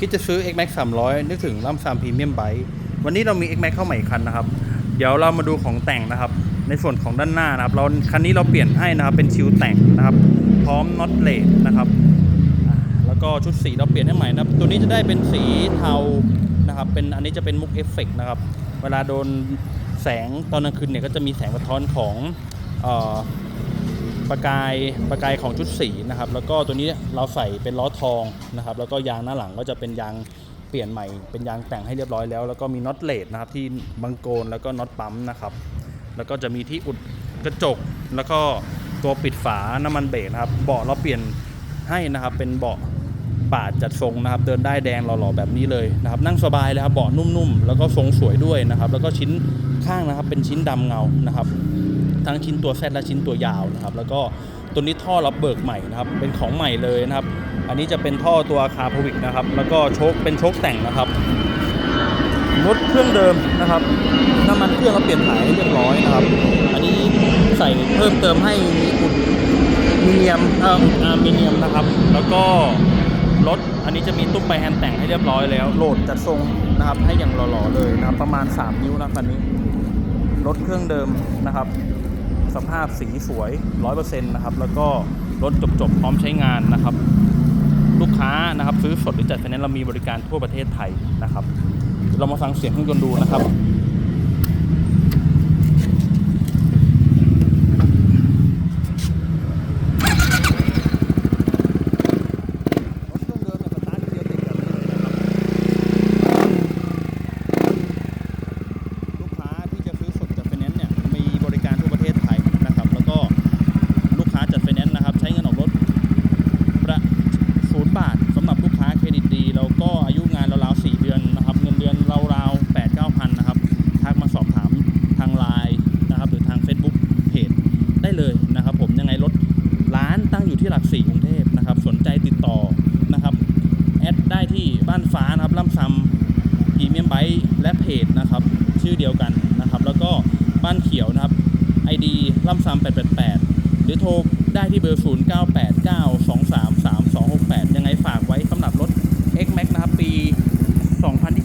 คิดจะซื้อ X Max 300 นึกถึงล่ำซามพรีเมียมไบวันนี้เรามี X Max เข้าใหม่คันนะครับ เดี๋ยวเรามาดูของแต่งนะครับ ในส่วนของด้านหน้านะครับ เราคันนี้เราเปลี่ยนให้นะครับ เป็นชิวแต่งนะครับ พร้อมน็อตเลดนะครับแล้วก็ชุดสีเราเปลี่ยนให้ใหม่นะครับ ตัวนี้จะได้เป็นสีเทานะครับ เป็นอันนี้จะเป็นมุกเอฟเฟกนะครับ เวลาโดนแสงตอนกลางคืนเนี่ยก็จะมีแสงสะท้อนของเอ่อ ประกายประกายของชุดสีนะครับ แล้วก็ตัวนี้เราใส่เป็นล้อทองนะครับ แล้วก็ยางหน้าหลังก็จะเป็นยางเปลี่ยนใหม่ เป็นยางแต่งให้เรียบร้อยแล้ว แล้วก็มีน็อตเลดนะครับที่บังโกนแล้วก็น็อตปั๊มนะครับ แล้วก็จะมีที่อุดกระจก แล้วก็ตัวปิดฝาน้ำมันเบรกนะครับ เบาะเราเปลี่ยนให้นะครับ เป็นเบาะปาดจัดทรงนะครับ เดินได้แดงหล่อๆแบบนี้เลยนะครับ นั่งสบายเลยครับ เบาะนุ่มๆ แล้วก็ทรงสวยด้วยนะครับ แล้วก็ชิ้นข้างนะครับ เป็นชิ้นดำเงานะครับ ทั้งชิ้นตัวแซดและชิ้นตัวยาวนะครับ แล้วก็ตัวนี้ท่อรับเบิกใหม่นะครับ เป็นของใหม่เลยนะครับ อันนี้จะเป็นท่อตัวคาร์พวิกนะครับ แล้วก็โชคเป็นโชคแต่งนะครับรถเครื่องเดิมนะครับ น้ำมันเครื่องเราเปลี่ยนถ่ายให้เรียบร้อยนะครับ อันนี้ใส่เพิ่มเติมให้มีอุดมิเนียมเอ่ออามิเนียมนะครับ แล้วก็รถอันนี้จะมีตุ้มไปแฮนด์แต่งให้เรียบร้อยแล้ว โหลดจัดทรงนะครับ ให้อย่างหล่อๆเลยนะครับ ประมาณ 3 นิ้วนะคันนี้ รถเครื่องเดิมนะครับ สภาพสีสวย 100%นะครับ แล้วก็รถจบๆ พร้อมใช้งานนะครับ ลูกค้านะครับซื้อสดหรือจัดไฟแนนซ์เรามีบริการทั่วประเทศไทยนะครับ เรามาฟังเสียงเครื่องยนต์ดูนะครับ รถเครื่องเดิมเนี่ยสตาร์ททีเดียวติดแบบนี้เลยนะครับ ลูกค้าที่จะซื้อสดจัดไฟแนนซ์เนี่ยมีบริการทั่วประเทศไทยนะครับ แล้วก็ลูกค้าจัดไฟแนนซ์นะครับ ใช้เงินออกรถประศูนย์บาทสำหรับลูกค้าเครดิตดี แล้วก็อายุงานราวๆ4เดือนนะครับ เงินเดือนราวๆ8 9พันนะครับทักมาสอบถามทางไลน์นะครับ หรือทาง Facebook เพจได้เลยนะครับ ผมยังไงรถร้าน ตั้งอยู่ที่หลักสี่กรุงเทพนะครับ สนใจติดต่อนะครับแอดได้ที่บ้านฟ้านะครับล่ำซำพรีเมียมไบค์และเพจนะครับ ชื่อเดียวกันนะครับ แล้วก็บ้านเขียวนะครับ ID ล่ำซำ888 หรือโทรได้ที่เบอร์ 0989233268 ยังไงฝากไว้สำหรับรถ X Max นะครับ ปี 2023